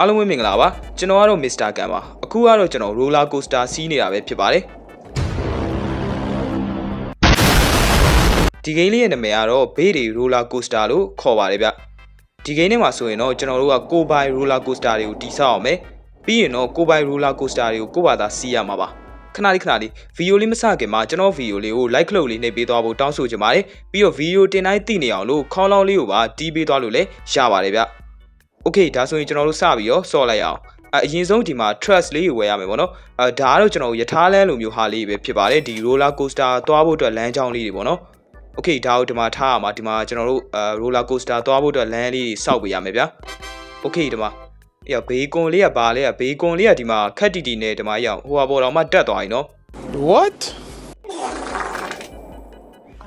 အားလုံးပဲမင်္ဂလာပါကျွန်တော်ကတော့ Mr. Gan ပါအခုကတော့ကျွန်တော် roller coaster စီးနေတာပဲဖြစ်ပါတယ်ဒီ game လေးရဲ့နာမည်ကတော့ Bay Day Roller Coaster လို့ခေါ်ပါတယ်ဗျဒီ game ထဲမှာဆိုရင်တော့ကျွန်တော်တို့ကကိုပိုင် roller coaster တွေကိုတိစောက်အောင်မယ်ပြီးရင်တော့ကိုပိုင် roller coaster တွေကိုကိုယ့်ဘာသာစီးရမှာပါခဏလေးခဏလေးဗီဒီယိုလေးမစခင်မှာကျွန်တော်ဗီဒီယိုလေးကို like လုပ်လေးနှိပ်ပေးသွားဖို့တောင်းဆိုချင်ပါတယ်ပြီးတော့ဗီဒီယိုတင်တိုင်းသိနေအောင်လို့ခေါင်းလောင်းလေးကိုပါတီးပေးသွားလို့လည်းရပါတယ်ဗျ Okay ဒါဆိုရင်ကျွန်တော်တို့စပြီးရောဆော့လိုက်အောင်အရင်ဆုံးဒီမှာ trust လေးကိုဝယ်ရမယ်ပေါ့နော်အဲဒါကတော့ကျွန်တော်ယထာလန်းလိုမျိုးဟာလေးပဲဖြစ်ပါတယ်ဒီ roller coaster သွားဖို့အတွက်လမ်းကြောင်းလေးတွေပေါ့နော် okay ဒါကိုဒီမှာထားရမှာဒီမှာကျွန်တော်တို့အဲ roller coaster သွားဖို့အတွက်လမ်းလေးစောက်ပေးရမယ်ဗျာ okay ဒီမှာအဲ့ဘေးကွန်လေးကဘာလဲကဘေးကွန်လေးကဒီမှာခက်တီတီနဲ့ဒီမှာအဲ့ဟိုဟာပေါ်တော့မှတက်သွားပြီနော် what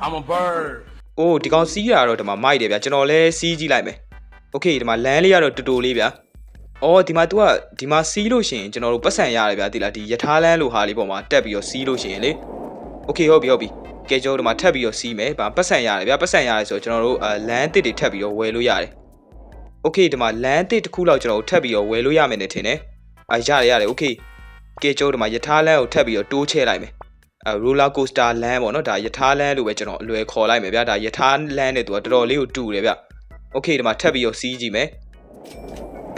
i'm a bird အိုးဒီကောင်စီးရတော့ဒီမှာမိုက်တယ်ဗျာကျွန်တော်လည်းစီးကြည့်လိုက်မယ် Okay ဒီမှာလမ်းလေးကတော့တူတူလေးဗျာ။အော်ဒီမှာ तू ကဒီမှာစီးလို့ရှိရင်ကျွန်တော်တို့ပတ်စံရတယ်ဗျာဒီလားဒီယထာလန်းလိုဟာလေးပေါ်မှာတက်ပြီးတော့စီးလို့ရှိရင်လေ။ Okay ဟုတ်ပြီဟုတ်ပြီ။ကဲကျွန်တော်ဒီမှာထပ်ပြီးတော့စီးမယ်။ဗာပတ်စံရတယ်ဗျာပတ်စံရတယ်ဆိုတော့ကျွန်တော်တို့အဲလမ်းတစ်တွေထပ်ပြီးတော့ဝယ်လို့ရတယ်။ Okay ဒီမှာလမ်းတစ်တစ်ခုလောက်ကျွန်တော်တို့ထပ်ပြီးတော့ဝယ်လို့ရမယ်နဲ့ထင်တယ်။အာရတယ်ရတယ် Okay ။ကဲကျွန်တော်ဒီမှာယထာလန်းကိုထပ်ပြီးတော့တိုးချဲလိုက်မယ်။အဲ roller coaster လမ်းပေါ့နော်ဒါယထာလမ်းလို့ပဲကျွန်တော်အလွယ်ခေါ်လိုက်မယ်ဗျာဒါယထာလမ်းနဲ့သူကတော်တော်လေးကိုတူတယ်ဗျ โอเคဒီမှာထပ်ပြီးတော့စီးကြည့်မယ်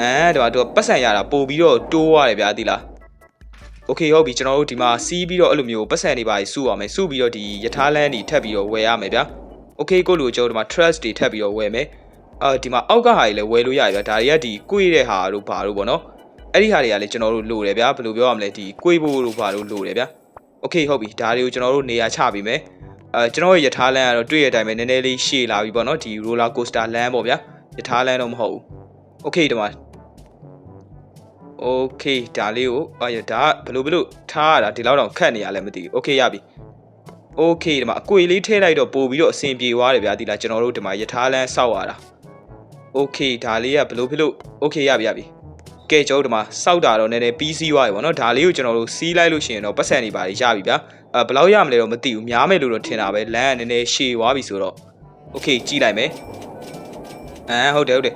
အဲဒီမှာသူကပတ်စံရတာပို့ပြီးတော့တိုးရတယ်ဗျာဒီလားโอเคဟုတ်ပြီကျွန်တော်တို့ဒီမှာစီးပြီးတော့အဲ့လိုမျိုးပတ်စံတွေပါစုရမယ်စုပြီးတော့ဒီယထာလမ်းတွေထပ်ပြီးတော့ဝယ်ရမယ်ဗျာโอเคကိုလိုကျွန်တော်ဒီမှာ trust တွေထပ်ပြီးတော့ဝယ်မယ်အာဒီမှာအောက်ကဟာတွေလည်းဝယ်လို့ရတယ်ဗျာဒါတွေကဒီကိုယ့်ရဲ့ဟာတို့ဘာတို့ပေါ့နော်အဲ့ဒီဟာတွေကလည်းကျွန်တော်တို့လိုတယ်ဗျာဘယ်လိုပြောရမလဲဒီကိုယ့်ဘို့တို့ဘာတို့လိုတယ်ဗျာ โอเคဟုတ်ပြီဒါတွေကိုကျွန်တော်တို့နေရာချပြီးမယ် အဲကျွန်တော်ရဲ့ယထာလမ်းကတော့တွေ့ရတဲ့အတိုင်းပဲနည်းနည်းလေးရှည်လာပြီပေါ့နော်ဒီ roller coaster လမ်းပေါ့ဗျာယထာလမ်းတော့မဟုတ်ဘူးโอเคဒီမှာโอเคဒါလေးကိုအာရဒါကဘယ်လိုဘယ်လိုထားရတာဒီလောက်တော့ခတ်နေရလဲမသိဘူးโอเคရပြီโอเคဒီမှာအကွေလေးထည့်လိုက်တော့ပို့ပြီးတော့အဆင်ပြေသွားတယ်ဗျာဒီလားကျွန်တော်တို့ဒီမှာယထာလမ်းစောက်ရတာโอเคဒါလေးကဘယ်လိုဘယ်လိုโอเคရပြီရပြီ ကဲကျွန်တော်တို့ဒီမှာစောက်တာတော့နည်းနည်းပြီးစီးသွားပြီပေါ့နော်ဒါလေးကိုကျွန်တော်တို့စီးလိုက်လို့ရှိရင်တော့ပတ်စံနေပါလေရပြီဗျာအဲဘယ်လောက်ရမလဲတော့မသိဘူးများမယ်လို့တော့ထင်တာပဲလမ်းကနည်းနည်းရှည်သွားပြီဆိုတော့โอเคကြည့်လိုက်မယ်အဲဟုတ်တယ်ဟုတ်တယ်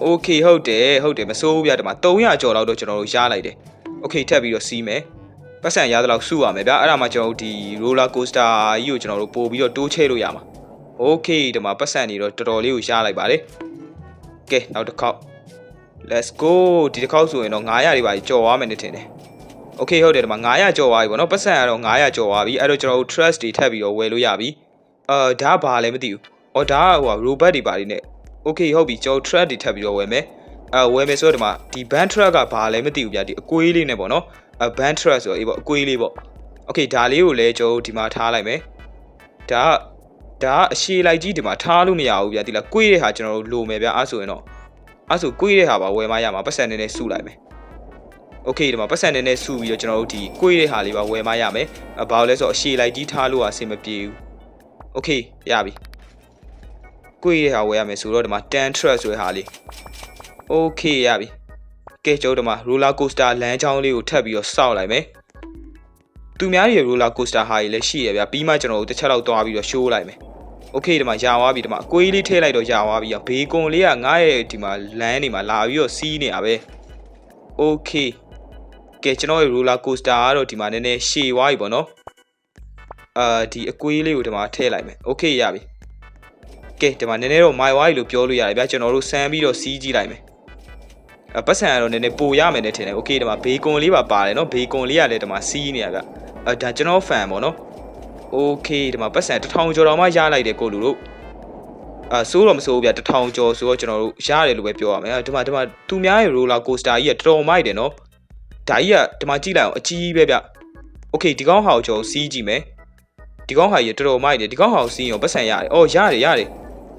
โอเคဟုတ်တယ်ဟုတ်တယ်မစိုးဘူးဗျာဒီမှာ300ကျော်လောက်တော့ကျွန်တော်တို့ရလိုက်တယ်โอเคထပ်ပြီးတော့စီးမယ်ပတ်စံရသလောက်စုရမယ်ဗျာအဲ့ဒါမှကျွန်တော်တို့ဒီ roller coaster ကြီးကိုကျွန်တော်တို့ပို့ပြီးတော့တိုးချဲလို့ရမှာโอเคဒီမှာပတ်စံနေတော့တော်တော်လေးကိုရလိုက်ပါတယ်ကဲနောက်တစ်ခေါက် let's go ဒီတစ်ခေါက်ဆိုရင်တော့900တွေပါကြော်သွားမယ်နေထင်တယ် okay ဟုတ်တယ်ဒီမှာ900ကြော်သွားပြီပေါ့နော်ပတ်စံကတော့900ကြော်သွားပြီအဲ့တော့ကျွန်တော်တို့ trust တွေထပ်ပြီးတော့ဝယ်လို့ရပြီအာဒါဘာလဲမသိဘူးအော်ဒါကဟို robot တွေပါနေနဲ့ okay ဟုတ်ပြီကျွန်တော် trust တွေထပ်ပြီးတော့ဝယ်မယ်အဲဝယ်မယ်ဆိုတော့ဒီမှာဒီ band truck ကဘာလဲမသိဘူးဗျာဒီအကွေးလေးနဲ့ပေါ့နော်အဲ band truck ဆိုတော့အေးပေါ့အကွေးလေးပေါ့ okay ဒါလေးကိုလည်းကျွန်တော်ဒီမှာထားလိုက်မယ်ဒါကဒါကအရှည်လိုက်ကြီးဒီမှာထားလို့မရဘူးဗျာဒီလားကွေးတဲ့ဟာကျွန်တော်တို့လိုမယ်ဗျာအဲ့ဆိုရင်တော့ အဲ့ဆိုကိုွေးတဲ့ဟာပါဝယ်မရမှာပတ်စံနေနေစုလိုက်မယ်โอเคဒီမှာပတ်စံနေနေစုပြီးတော့ကျွန်တော်တို့ဒီကိုွေးတဲ့ဟာလေးပါဝယ်မရမယ်အဘာလို့လဲဆိုတော့အရှည်လိုက်ကြီးထားလို့အဆင်မပြေဘူးโอเคရပြီကိုွေးတဲ့ဟာဝယ်ရမယ်ဆိုတော့ဒီမှာ10 truck ဆိုတဲ့ဟာလေးโอเคရပြီကဲကျွန်တော်ဒီမှာ roller coaster လမ်းကြောင်းလေးကိုထပ်ပြီးတော့စောက်လိုက်မယ်သူများရဲ့ roller coaster ဟာကြီးလည်းရှိရဗျပြီးမှကျွန်တော်တို့တစ်ချက်လောက်သွားပြီးတော့ show လိုက်မယ် โอเคဒီမှာယာသွားပြီဒီမှာအကွေးလေးထည့်လိုက်တော့ယာသွားပြီဘေးကွန်လေးကငါ့ရဲ့ဒီမှာလမ်းနေမှာလာပြီးတော့စီးနေတာပဲโอเคကဲကျွန်တော်ရဲ့ roller coaster ကတော့ဒီမှာနည်းနည်းရှည်သွားပြီပေါ့နော်အာဒီအကွေးလေးကိုဒီမှာထည့်လိုက်မယ်โอเคရပြီကဲဒီမှာနည်းနည်းတော့မိုင်ဝါးကြီးလို့ပြောလို့ရတယ်ဗျာကျွန်တော်တို့ဆန်းပြီးတော့စီးကြည့်လိုက်မယ်အပတ်စံကတော့နည်းနည်းပိုရမယ်နဲ့ထင်တယ်โอเคဒီမှာဘေးကွန်လေးပါပါတယ်နော်ဘေးကွန်လေးကလည်းဒီမှာစီးနေရဗျအဲဒါကျွန်တော်ဖန်ပေါ့နော် โอเคဒီမှာပတ်စံ1000ကျော်တော့မှရလိုက်တယ်ကိုလူတို့အာစိုးတော့မစိုးဘူးဗျ1000ကျော်ဆိုတော့ကျွန်တော်တို့ရတယ်လို့ပဲပြောရမယ်ဒီမှာဒီမှာသူများရဲ့ roller coaster ကြီးကတော်တော်မိုက်တယ်နော်ဒါကြီးကဒီမှာကြည့်လိုက်အောင်အကြီးပဲဗျโอเคဒီကောင်းဟာကိုကျွန်တော်စီးကြည့်မယ်ဒီကောင်းဟာကြီးတော်တော်မိုက်တယ်ဒီကောင်းဟာကိုစီးရင်ပတ်စံရတယ်အော်ရတယ်ရတယ်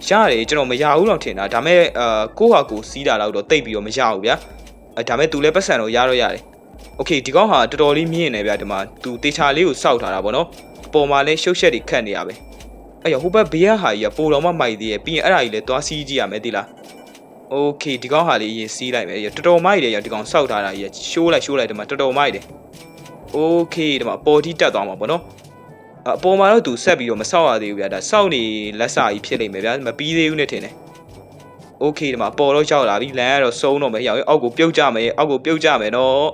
ရတယ်ကျွန်တော်မရဘူးတော့ထင်တာဒါမဲ့အာကိုဟာကိုစီးတာတော့တိတ်ပြီးတော့မရဘူးဗျာအဲဒါမဲ့သူလည်းပတ်စံတော့ရတော့ရတယ် โอเคဒီကောင်းဟာတော်တော်လေးမြင့်နေဗျဒီမှာသူတေချာလေးကိုစောက်ထားတာပေါ့နော် ပေါ်မှာလဲရှုပ်ရှက်တွေခတ်နေရပဲအဲ့ရဟိုဘက်ဘေးကဟာကြီးကပိုတော်မှမိုက်သေးရဲ့ပြီးရင်အဲ့ဒါကြီးလဲသွားစီးကြည့်ရမယ်တိလားโอเคဒီကောင်ဟာလေးအရင်စီးလိုက်မယ်တော်တော်မိုက်တယ်ရဒီကောင်စောက်ထားတာကြီးရှိုးလိုက်ရှိုးလိုက်ဒီမှာတော်တော်မိုက်တယ်โอเคဒီမှာပေါ်တီတက်သွားမှာပေါ့နော်အပေါ်မှာတော့သူဆက်ပြီးတော့မဆောက်ရသေးဘူးဗျာဒါစောက်နေလက်စာကြီးဖြစ်လိမ့်မယ်ဗျာမပြီးသေးဘူးနဲ့ထင်တယ်โ โอเคဒီမှာပေါ်တော့ရောက်လာပြီလမ်းကတော့စုံတော့မယ်ဟိအောင်အောက်ကိုပြုတ်ကြမယ်အောက်ကိုပြုတ်ကြမယ်နော်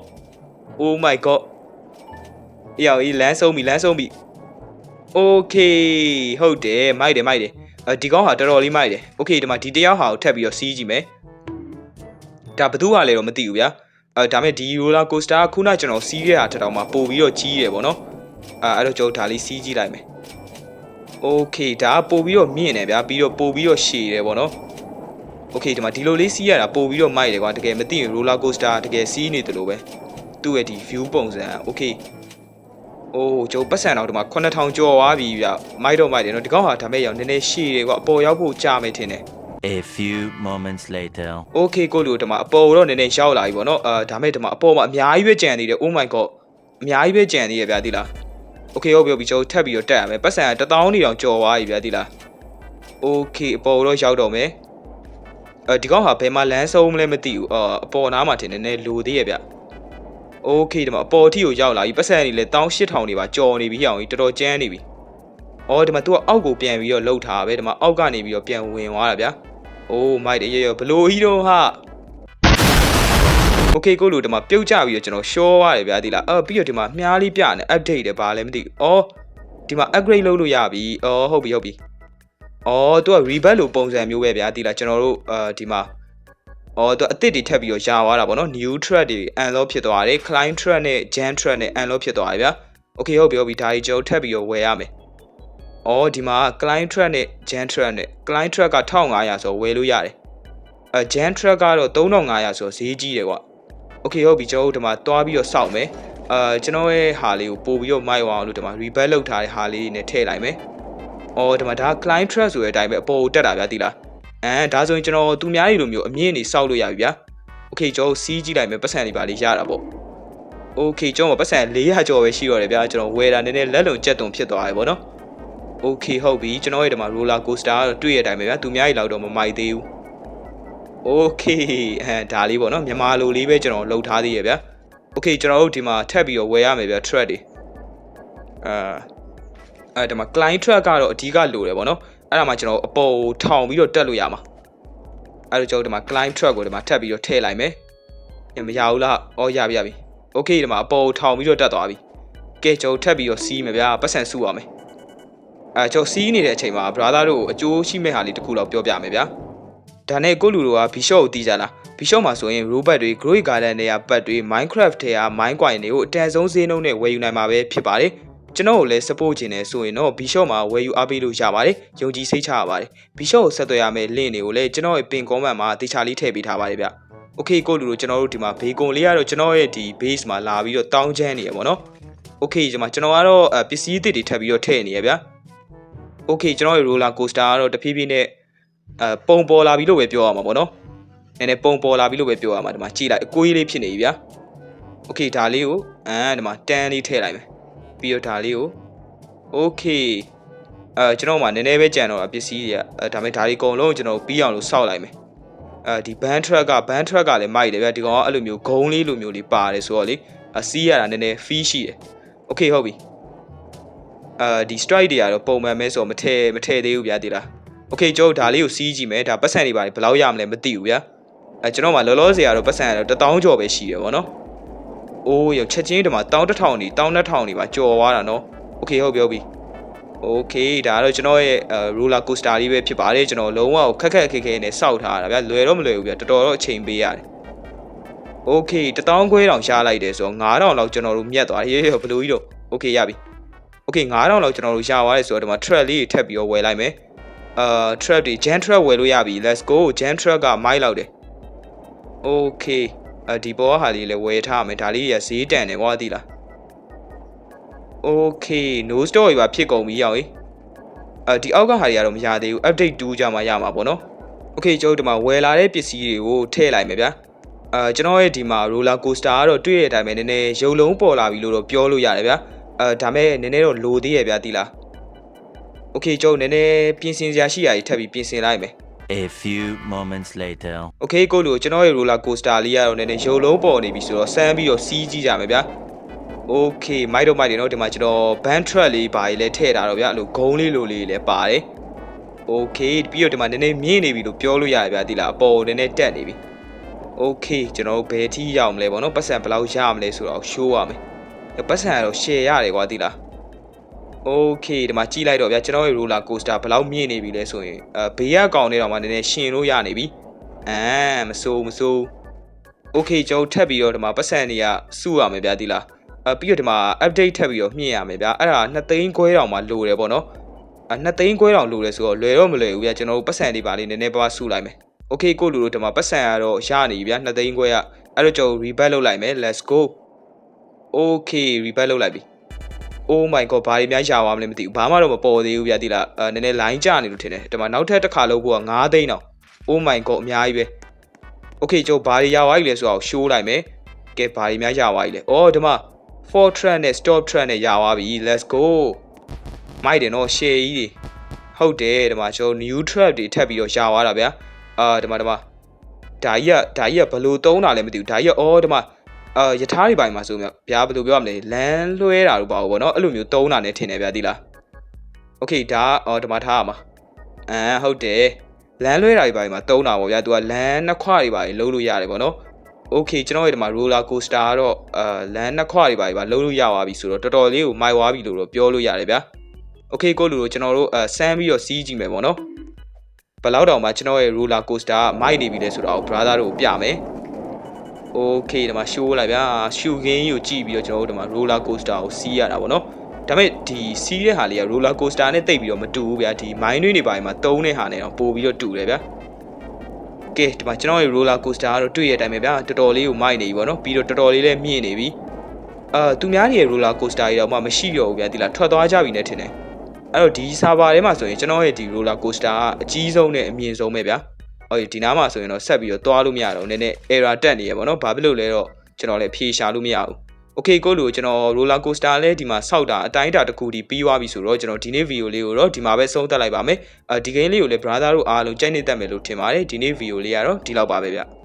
Oh my god ဟိအောင်ကြီးလမ်းဆုံးပြီလမ်းဆုံးပြီ Okay ဟုတ်တယ်မိုက်တယ်မိုက်တယ်အဲဒီကောင်ဟာတော်တော်လေးမိုက်တယ် Okay ဒီမှာဒီတယောက်ဟာကိုထပ်ပြီးတော့စီးကြည့်မယ်ဒါဘသူကလည်းတော့မသိဘူးဗျာအဲဒါမဲ့ဒီ roller coaster ကခုနကျွန်တော်စီးခဲ့တာထက်တောင်မှပိုပြီးတော့ကြီးတယ်ဗောနော်အဲအဲ့တော့ကျွန်တော်ဒါလေးစီးကြည့်လိုက်မယ် Okay ဒါကပိုပြီးတော့မြင့်တယ်ဗျာပြီးတော့ပိုပြီးတော့ရှည်တယ်ဗောနော် Okay ဒီမှာဒီလိုလေးစီးရတာပိုပြီးတော့မိုက်တယ်ကွာတကယ်မသိရင် roller coaster တကယ်စီးနေတယ်လို့ပဲ သူ့ရဲ့ဒီ view ပုံစံ Okay အိုးကျွန်တော်ပတ်စံတော့ဒီမှာ9000ကျော်သွားပြီဗျမိုက်တော့မိုက်တယ်နော်ဒီကောင်ဟာဒါမဲ့ရောင်နည်းနည်းရှည်တယ်ကွာအပေါ်ရောက်ဖို့ကြာမယ်ထင်တယ် A few moments later. Okay ကိုလူဒီမှာအပေါ်တော့နည်းနည်းရောက်လာပြီဗောနော်အာဒါမဲ့ဒီမှာအပေါ်မှာအများကြီးပဲကြံသေးတယ် Oh my god အများကြီးပဲကြံသေးရဗျာတိလား Okay ဟုတ်ပြီဟုတ်ပြီကျွန်တော်ထပ်ပြီးတော့တက်ရမယ်ပတ်စံက1000နေတောင်ကျော်သွားပြီဗျာတိလား Okay အပေါ်တော့ရောက်တော့မယ်အဲဒီကောင်ဟာဘယ်မှာလမ်းဆုံးမလဲမသိဘူးအာအပေါ်နားမှာထင်တယ်နည်းလိုသေးရဗျ โอเคဒီမှာအပေါ်အထိကိုရောက်လာပြီပတ်စံနေလဲ18000နေပါကြော်နေပြီဟိအောင်ကြီးတော်တော်ကျန်းနေပြီအော်ဒီမှာ तू ကအောက်ကိုပြန်ပြီးတော့လှုပ်ထားပဲဒီမှာအောက်ကနေပြီးတော့ပြန်ဝင်သွားတာဗျာအိုးမိုက်တယ်ရရဘလို့ဟီတော့ဟာโอเคကိုလူဒီမှာပြုတ်ကြပြီးတော့ကျွန်တော်ရှောသွားတယ်ဗျာဒီလားအော်ပြီးတော့ဒီမှာမြားလေးပြနေ update တယ်ဘာလဲမသိဘူးအော်ဒီမှာ upgrade လုပ်လို့ရပြီအော်ဟုတ်ပြီဟုတ်ပြီအော် तू က rebirth လို့ပုံစံမျိုးပဲဗျာဒီလားကျွန်တော်တို့အာဒီမှာ အော်သူအစ်စ်တွေထပ်ပြီးတော့ရှာသွားတာပေါ့နော် new track တွေ unlock ဖြစ်သွားတယ် climb track နဲ့ jam track နဲ့ unlock ဖြစ်သွားတယ်ဗျာ okay ဟုတ်ပြီဟုတ်ပြီဒါကြီးကျွန်တော်ထပ်ပြီးတော့ဝယ်ရမယ်အော်ဒီမှာ climb track နဲ့ jam track နဲ့ climb track က1500ဆိုဝယ်လို့ရတယ်အဲ jam track ကတော့3500ဆိုဈေးကြီးတယ်ကွာ okay ဟုတ်ပြီကျွန်တော်တို့ဒီမှာတွားပြီးတော့စောင့်မယ်အာကျွန်တော်ရဲ့ဟာလေးကိုပို့ပြီးတော့မိုက်အောင်လို့ဒီမှာ rebel လုပ်ထားတဲ့ဟာလေးနဲ့ထည့်လိုက်မယ်အော်ဒီမှာဒါ climb track ဆိုတဲ့အတိုင်းပဲအပေါ်ကိုတက်တာဗျာတိလား အဲဒါဆိုရင်ကျွန်တော်သူများတွေလိုမျိုးအမြင့်နေစောက်လို့ရပြီဗျာโอเคကျွန်တော်စီးကြည့်လိုက်မယ်ပတ်စံတွေပါလေးရတာပေါ့โอเคကျွန်တော်ပတ်စံ400ကျော်ပဲရှိတော့တယ်ဗျာကျွန်တော်ဝယ်တာနည်းနည်းလက်လုံကြက်တုံဖြစ်သွားပြီပေါ့နော်โอเคဟုတ်ပြီကျွန်တော်ရဲ့ဒီမှာ roller coaster ကတော့တွေ့ရတဲ့အတိုင်းပဲဗျာသူများတွေလောက်တော့မမိုက်သေးဘူးโอเคအဲဒါလေးပေါ့နော်မြန်မာလိုလေးပဲကျွန်တော်လှုပ်ထားသေးရဗျာโอเคကျွန်တော်တို့ဒီမှာထပ်ပြီးတော့ဝယ်ရမယ်ဗျာ track တွေအာအဲဒီမှာ client track ကတော့အဓိကလိုတယ်ပေါ့နော် အဲ့ဒါမှကျွန်တော်အပေါ်ကိုထောင်ပြီးတော့တက်လို့ရမှာအဲ့တော့ကျွန်တော်ဒီမှာ climb track ကိုဒီမှာထပ်ပြီးတော့ထည့်လိုက်မယ်ညမရဘူးလားအော်ရပြီရပြီ okay ဒီမှာအပေါ်ကိုထောင်ပြီးတော့တက်သွားပြီကဲကျွန်တော်ထပ်ပြီးတော့စီးမယ်ဗျာပတ်စံစုရမယ်အဲကျွန်တော်စီးနေတဲ့အချိန်မှာ brother တို့ကိုအကျိုးရှိမဲ့ဟာလေးတစ်ခုတော့ပြောပြမယ်ဗျာဒါနဲ့ကိုလူတို့က Bishop ကိုတီးကြလား Bishop မှာဆိုရင် robot တွေ Growing Garden တွေကပတ်တွေ Minecraft တွေက Mine Coin တွေကိုအတန်ဆုံးဈေးနှုန်းနဲ့ဝယ်ယူနိုင်မှာပဲဖြစ်ပါတယ် ကျွန်တော်ကိုလည်း support ခြင်းနဲ့ဆိုရင်တော့ Bishop မှာဝယ်ယူအားပေးလို့ရပါတယ်။ယုံကြည်စိတ်ချရပါတယ်။ Bishop ကိုဆက်သွယ်ရမယ့် link တွေကိုလည်းကျွန်တော်ရဲ့ pin comment မှာတေချာလေးထည့်ပေးထားပါတယ်ဗျ။ Okay ကိုလူတို့ကျွန်တော်တို့ဒီမှာဘေကွန်လေးကတော့ကျွန်တော်ရဲ့ဒီ base မှာလာပြီးတော့တောင်းချမ်းနေရပါတော့။ Okay ဒီမှာကျွန်တော်ကတော့အပစ္စည်းအသစ်တွေထပ်ပြီးတော့ထည့်နေရဗျာ။ Okay ကျွန်တော်ရဲ့ roller coaster ကတော့တဖြည်းဖြည်းနဲ့အပုံပေါ်လာပြီလို့ပဲပြောရမှာပေါ့နော်။နည်းနည်းပုံပေါ်လာပြီလို့ပဲပြောရမှာဒီမှာကြည့်လိုက်အကိုကြီးလေးဖြစ်နေပြီဗျာ။ Okay ဒါလေးကိုအမ်ဒီမှာတန်းလေးထည့်လိုက်မယ်။ ပြီးတော့ဒါလေးကို Okay အဲကျွန်တော်မှနည်းနည်းပဲကြံတော့အပစ္စည်းတွေကအဲဒါပေမဲ့ဒါတွေအကုန်လုံးကျွန်တော်ပြီးအောင်လို့စောက်လိုက်မယ်အဲဒီ band track က band track ကလည်းမိုက်တယ်ဗျဒီကောင်ကအဲ့လိုမျိုးဂုံးလေးလိုမျိုးလေးပါတယ်ဆိုတော့လေအစီးရတာနည်းနည်း fee ရှိတယ် Okay ဟုတ်ပြီအဲဒီ strike တွေကတော့ပုံမှန်ပဲဆိုတော့မထည့်မထည့်သေးဘူးဗျာဒီလား Okay ကျွန်တော်ဒါလေးကိုစီးကြည့်မယ်ဒါပတ်စံတွေပါတယ်ဘယ်လောက်ရမလဲမသိဘူးဗျာအဲကျွန်တော်မှလောလောဆယ်ကတော့ပတ်စံကတော့1000ကျော်ပဲရှိတယ်ဗောနော် အိုးရချက်ချင်းဒီမှာ1000နေ1000နေပါကြော်သွားတာနော် Okay ဟုတ်ပြီဟုတ်ပြီ Okay ဒါကတော့ကျွန်တော်ရဲ့ roller coaster လေးပဲဖြစ်ပါတယ်ကျွန်တော်လုံးဝခက်ခက်ခဲခဲနဲ့စောက်ထားတာဗျာလွယ်တော့မလွယ်ဘူးဗျာတော်တော်တော့အချိန်ပေးရတယ် Okay 1000ခွဲတောင်ရှားလိုက်တယ်ဆိုတော့9000လောက်ကျွန်တော်တို့မြတ်သွားရေးဘလူးကြီးတော့ Okay ရပြီ Okay 9000လောက်ကျွန်တော်တို့ရှားသွားတယ်ဆိုတော့ဒီမှာ track လေးတွေထပ်ပြီးတော့ဝယ်လိုက်မယ်အာ track တွေ gen track ဝယ်လို့ရပြီ let's go gen track ကမိုက်လောက်တယ် Okay အဲ ဒီပေါ်ကဟာလေးလည်းဝယ်ထားမယ်ဒါလေးကြီးကဈေးတန်တယ်ကွာသိလား Okay no store ကြီးပါဖြစ်ကုန်ပြီရောက်ရေးအဲဒီအောက်ကဟာတွေကတော့မရသေးဘူး update 2ကြမှာရမှာပေါ့နော် Okay ကျွန်တော်ဒီမှာဝယ်လာတဲ့ပစ္စည်းတွေကိုထည့်လိုက်မယ်ဗျာအာကျွန်တော်ရဲ့ဒီမှာ roller coaster ကတော့တွေ့ရတဲ့အတိုင်းပဲနည်းနည်းရုပ်လုံးပေါ်လာပြီလို့တော့ပြောလို့ရတယ်ဗျာအဲဒါမဲ့နည်းနည်းတော့လိုသေးရဗျာတိလား Okay ကျွန်တော်နည်းနည်းပြင်ဆင်စရာရှိရာကြီးထပ်ပြီးပြင်ဆင်လိုက်မယ် A few moments later. Okay ကိုလူကျွန်တော်ရဲ့ roller coaster လေးကတော့နည်းနည်းရုပ်လုံးပေါ်နေပြီဆိုတော့စမ်းပြီးတော့စီးကြည့်ကြမယ်ဗျာ Okay မိုက်တော့မိုက်တယ်နော်ဒီမှာကျွန်တော် band track လေးပါလေးလဲထည့်ထားတော့ဗျာအဲ့လိုဂုံးလေးလိုလေးလည်းပါတယ် โอเคပြီးတော့ဒီမှာနည်းနည်းမြင့်နေပြီလို့ပြောလို့ရတယ်ဗျာဒီလားအပေါ်ကိုနည်းနည်းတက်နေပြီโอเคကျွန်တော်တို့ဘယ်အထိရောက်မလဲပေါ့နော်ပတ်စံဘယ်လောက်ရမလဲဆိုတော့ show ရမယ်ပတ်စံကတော့ share ရတယ်ကွာဒီလား โอเคဒီမှာကြည့်လိုက်တော့ဗျာကျွန်တော်ရဲ့ roller coaster ဘယ်လောက်မြင့်နေပြီလဲဆိုရင်အဲဘေးကကောင်နေတော့မှနည်းနည်းရှင်လို့ရနေပြီအာမစိုးမစိုးโอเคကျွန်တော်ထပ်ပြီးတော့ဒီမှာပတ်စံတွေကစုရမယ်ဗျာဒီလားအဲပြီးတော့ဒီမှာ update ထပ်ပြီးတော့မြင့်ရမယ်ဗျာအဲ့ဒါ2သိန်းခွဲတောင်မှလိုတယ်ပေါ့နော် အနှစ်သိန်းခွဲတောင်လိုတယ်ဆိုတော့လွယ်တော့မလွယ်ဘူးဗျာကျွန်တော်တို့ပတ်စံတွေပါလေးနည်းနည်းပါးပါးစုလိုက်မယ်။ Okay ကိုလူတို့ဒီမှာပတ်စံကတော့ရနေပြီဗျာနှစ်သိန်းခွဲကအဲ့တော့ကျွန်တော် rebate လုပ်လိုက်မယ် let's go Okay rebate လုပ်လိုက်ပြီ Oh my god ဘာတွေများရသွားမလဲမသိဘူးဘာမှတော့မပေါ်သေးဘူးဗျာဒီလားအဲနည်းနည်း line ကျနေလို့ထင်တယ်ဒီမှာနောက်ထပ်တစ်ခါလုပ်ဖို့က9သိန်းတောင် Oh my god အများကြီးပဲ Okay ကျွန်တော်ဘာတွေရသွားပြီလဲဆိုတော့ show လိုက်မယ်ကဲဘာတွေများရသွားပြီလဲအော်ဒီမှာ for trend နဲ့ stop trend နဲ့ရသွားပြီ let's go မိုက်တယ်နော် share ကြီးတွေဟုတ်တယ်ဒီမှာကျွန်တော် new trap တွေထပ်ပြီးတော့ရှာသွားတာဗျာအာဒီမှာဒီမှာဒါကြီးကဒါကြီးကဘယ်လိုသုံးတာလဲမသိဘူးဒါကြီးကအော်ဒီမှာ အာယထာတွေပိုင်းမှာဆိုမြဗျာဘယ်လိုပြောရမလဲလမ်းလွှဲတာတို့ပါဘူးဗောနော်အဲ့လိုမျိုးသုံးတာနဲ့ထင်တယ်ဗျာဒီလားโอเคဒါအော်ဒီမှာထားရမှာအာဟုတ်တယ်လမ်းလွှဲတာတွေပိုင်းမှာသုံးတာဗောဗျာသူကလမ်းနှစ်ခွတွေပိုင်းလုံးလို့ရတယ်ဗောနော်โอเคကျွန်တော်ရဲ့ဒီမှာ roller coaster ကတော့အာလမ်းနှစ်ခွတွေပိုင်းပါလုံးလို့ရသွားပြီဆိုတော့တော်တော်လေးကိုမိုက်သွားပြီလို့တော့ပြောလို့ရတယ်ဗျာ โอเคကိုလူတို့ကျွန်တော်တို့အဲဆန်းပြီးတော့စီးကြည့်မယ်ပေါ့နော်ဘယ်လောက်တောင်မှကျွန်တော်ရဲ့ roller coaster ကမိုက်နေပြီလဲဆိုတော့ brother တို့ကိုပြမယ် okay ဒီမှာ show လိုက်ဗျာ shooting ကိုကြည့်ပြီးတော့ကျွန်တော်တို့ဒီမှာ roller coaster ကိုစီးရတာပေါ့နော်ဒါပေမဲ့ဒီစီးတဲ့ဟာလေးက roller coaster နဲ့တိတ်ပြီးတော့မတူဘူးဗျာဒီမိုင်းတွင်းတွေပိုင်းမှာတုံးတဲ့ဟာနဲ့တော့ပို့ပြီးတော့တူတယ်ဗျာကဲဒီမှာကျွန်တော်ရဲ့ roller coaster ကတော့တွေ့ရတဲ့အတိုင်းပဲဗျာတော်တော်လေးကိုမိုက်နေပြီပေါ့နော်ပြီးတော့တော်တော်လေးလည်းမြင့်နေပြီအာသူများတွေရဲ့ roller coaster တွေတော့မှမရှိတော့ဘူးဗျာဒီလားထွက်သွားကြပြီနဲ့ထင်တယ်အဲ့တော့ဒီ server ထဲမှာဆိုရင်ကျွန်တော်ရဲ့ဒီ roller coaster ကအကြီးဆုံးနဲ့အမြင့်ဆုံးပဲဗျာ ဟုတ်ဒီနားမှာဆိုရင်တော့ဆက်ပြီးတော့သွားလို့မရတော့ဘူးနည်းနည်း error တက်နေရပါတော့။ဘာဖြစ်လို့လဲတော့ကျွန်တော်လည်းဖြေရှာလို့မရဘူး။ Okay ကိုလူကျွန်တော် roller coaster လည်းဒီမှာစောက်တာအတိုင်းအတာတစ်ခုဒီပြီးသွားပြီဆိုတော့ကျွန်တော်ဒီနေ့ video လေးကိုတော့ဒီမှာပဲဆုံးသက်လိုက်ပါမယ်။အဲဒီ game လေးကိုလည်း brother တို့အားလုံးကြိုက်နေတတ်မယ်လို့ထင်ပါတယ်။ဒီနေ့ video လေးကတော့ဒီလောက်ပါပဲဗျ။